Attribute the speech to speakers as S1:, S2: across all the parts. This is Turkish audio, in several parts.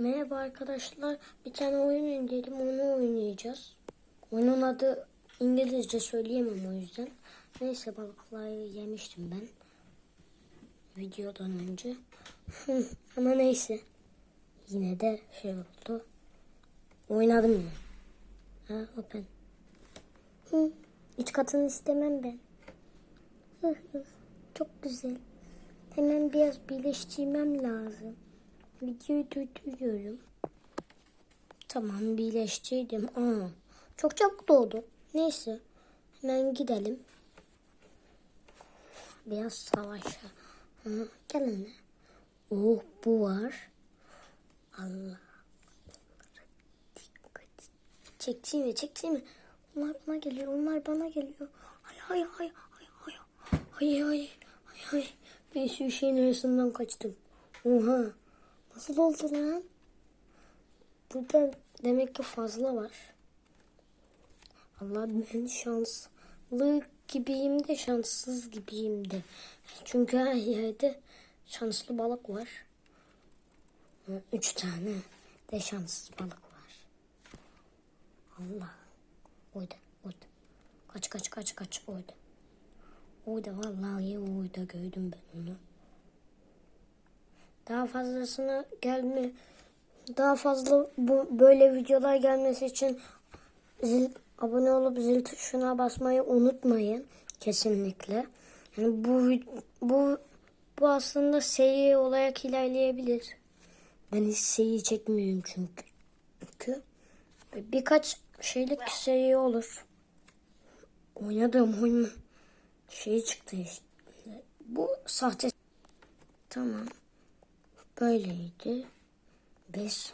S1: Merhaba arkadaşlar. Bir tane oyun indirdim. Onu oynayacağız. Oyunun adı İngilizce söyleyemem o yüzden. Neyse balıkları yemiştim ben. Videodan önce. Ama neyse. Yine de şey oldu. Oynadım yine. Ha open. Hı, katını istemem ben. Çok güzel. Hemen biraz birleştirmem lazım. Videoyu durduruyorum. Tamam birleştirdim. Aa, çok çabuk doğdu. Neyse. Hemen gidelim. Biraz savaşa. Hı, gelin. Oh bu var. Allah. Çekti mi? Çekti mi? Onlar bana geliyor. Onlar bana geliyor. Hayır hayır hayır hayır hayır. Hayır hayır. Hayır hayır. Bir sürü şeyin arasından kaçtım. Oha. Nasıl oldu lan? Burada demek ki fazla var. Allah ben şanslı gibiyim de şanssız gibiyim de. Çünkü her yerde şanslı balık var. Hı, Üç tane de şanssız balık var. Allah. Oyda, oyda. Kaç kaç kaç kaç oyda. Oyda vallahi oyda gördüm ben onu. Daha fazlasına gelme daha fazla bu böyle videolar gelmesi için zil abone olup zil tuşuna basmayı unutmayın kesinlikle. Yani bu bu bu aslında seri olarak ilerleyebilir. Ben hiç seri çekmiyorum çünkü. Çünkü birkaç şeylik seri olur. Oynadığım oyun şey çıktı işte. Bu sahte. Tamam. Böyleydi. Biz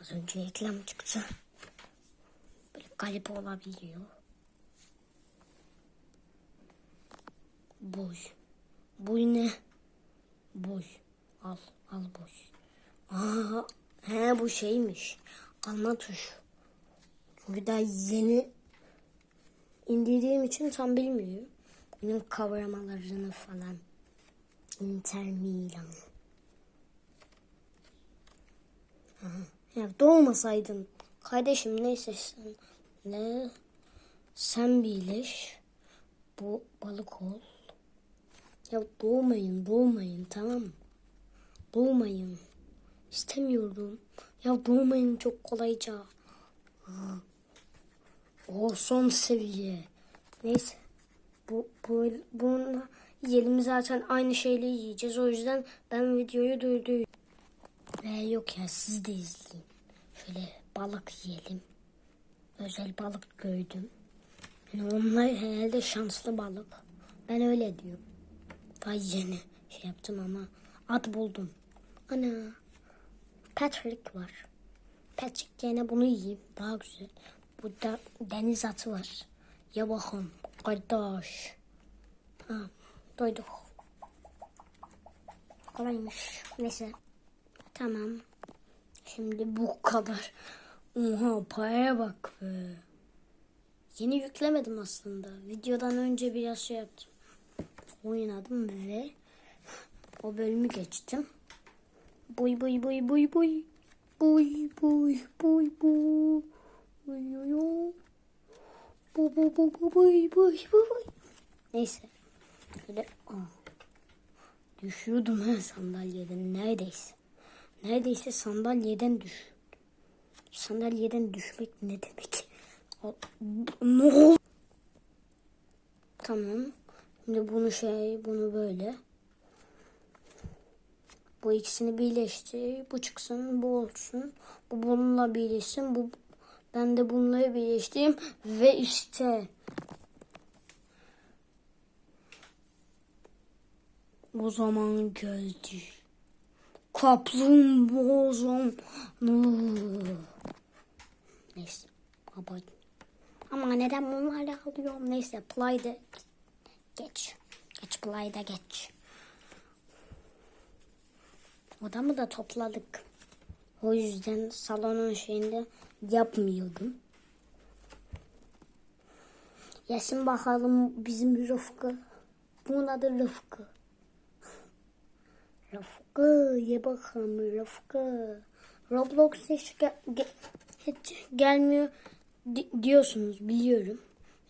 S1: az önce reklam çıktı. Böyle garip olabiliyor. Boş. Bu ne? Boş. Al. Al boş. Aa, he bu şeymiş. Alma tuşu. Çünkü daha yeni indirdiğim için tam bilmiyorum. Bunun kavramalarını falan. Inter Milan. Aha. Ya doğmasaydın. Kardeşim neyse sen. Ne? Sen birleş. Bu balık ol. Ya doğmayın, doğmayın tamam mı? Doğmayın. İstemiyorum. Ya doğmayın çok kolayca. O son seviye. Neyse. Bu, bu, bununla yiyelim zaten aynı şeyle yiyeceğiz. O yüzden ben videoyu durdurdum. Ve yok ya siz de izleyin. Şöyle balık yiyelim. Özel balık gördüm. Yani onlar herhalde şanslı balık. Ben öyle diyorum. Daha yeni şey yaptım ama at buldum. Ana. Patrick var. Patrick yerine bunu yiyeyim. Daha güzel. Burada deniz atı var. Ya bakalım. Kardeş. Ha, doyduk. Kolaymış. Neyse. Tamam. Şimdi bu kadar. Oha paraya bak be. Yeni yüklemedim aslında. Videodan önce biraz şey yaptım. Oynadım ve o bölümü geçtim. Boy boy boy boy boy. Boy boy boy boy. Oy oy oy. Bu bu bu boy boy boy. Neyse. Şöyle. Aa. Düşüyordum ha sandalyeden neredeyse. Neredeyse sandalyeden düş. Sandalyeden düşmek ne demek? Ne? Tamam. Şimdi bunu şey, bunu böyle. Bu ikisini birleştir. Bu çıksın, bu olsun. Bu bununla birleşsin. Bu ben de bunları birleştireyim ve işte o zaman geldi. Kaplumbağa zamanı. Neyse. Abart. Ama neden bunlarla alıyorum? Neyse. Play'da geç. Geç play'da geç. Odamı da topladık. O yüzden salonun şeyinde yapmıyordum. Yesin bakalım bizim Rıfkı. Bunun adı Rıfkı. Rafıkı ye bakalım Rafıkı. Roblox hiç, ge- ge- hiç gelmiyor di- diyorsunuz biliyorum.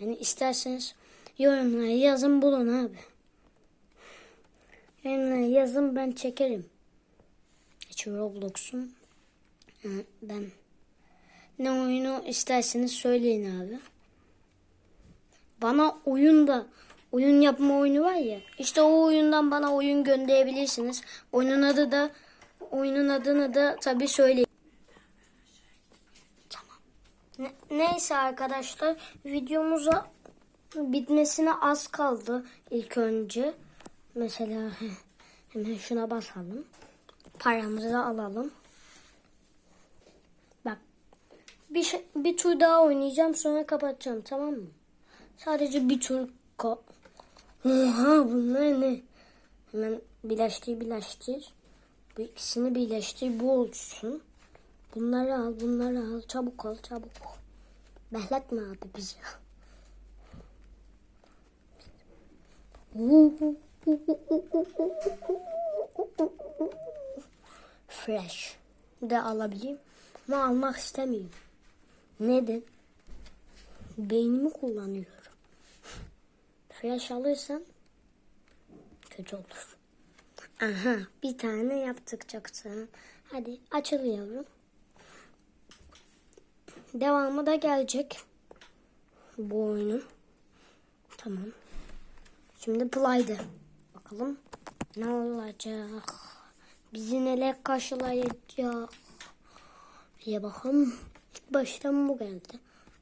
S1: Yani isterseniz yorumlara yazın bulun abi. Yorumlara yazın ben çekerim. Hiç Roblox'um. Ha, Ben ne oyunu isterseniz söyleyin abi. Bana oyunda oyun yapma oyunu var ya. İşte o oyundan bana oyun gönderebilirsiniz. Oyunun adı da oyunun adını da tabii söyleyin. Tamam. Ne- neyse arkadaşlar videomuza bitmesine az kaldı ilk önce. Mesela hemen şuna basalım. Paramızı da alalım. Bak bir, şey, bir tur daha oynayacağım sonra kapatacağım tamam mı? Sadece bir tur ko Oha bunlar ne? Hemen birleştir birleştir. Bu ikisini birleştir bu olsun. Bunları al bunları al çabuk ol çabuk. Behletme abi bizi. Fresh de alabileyim ama almak istemiyorum. Neden? Beynimi kullanıyorum. Flash alırsan kötü olur. Aha bir tane yaptık çoktan. Hadi açılıyorum. Devamı da gelecek. Bu oyunun. Tamam. Şimdi play'dı. Bakalım ne olacak. Bizi neler karşılayacak. Ya bakalım. Baştan bu geldi.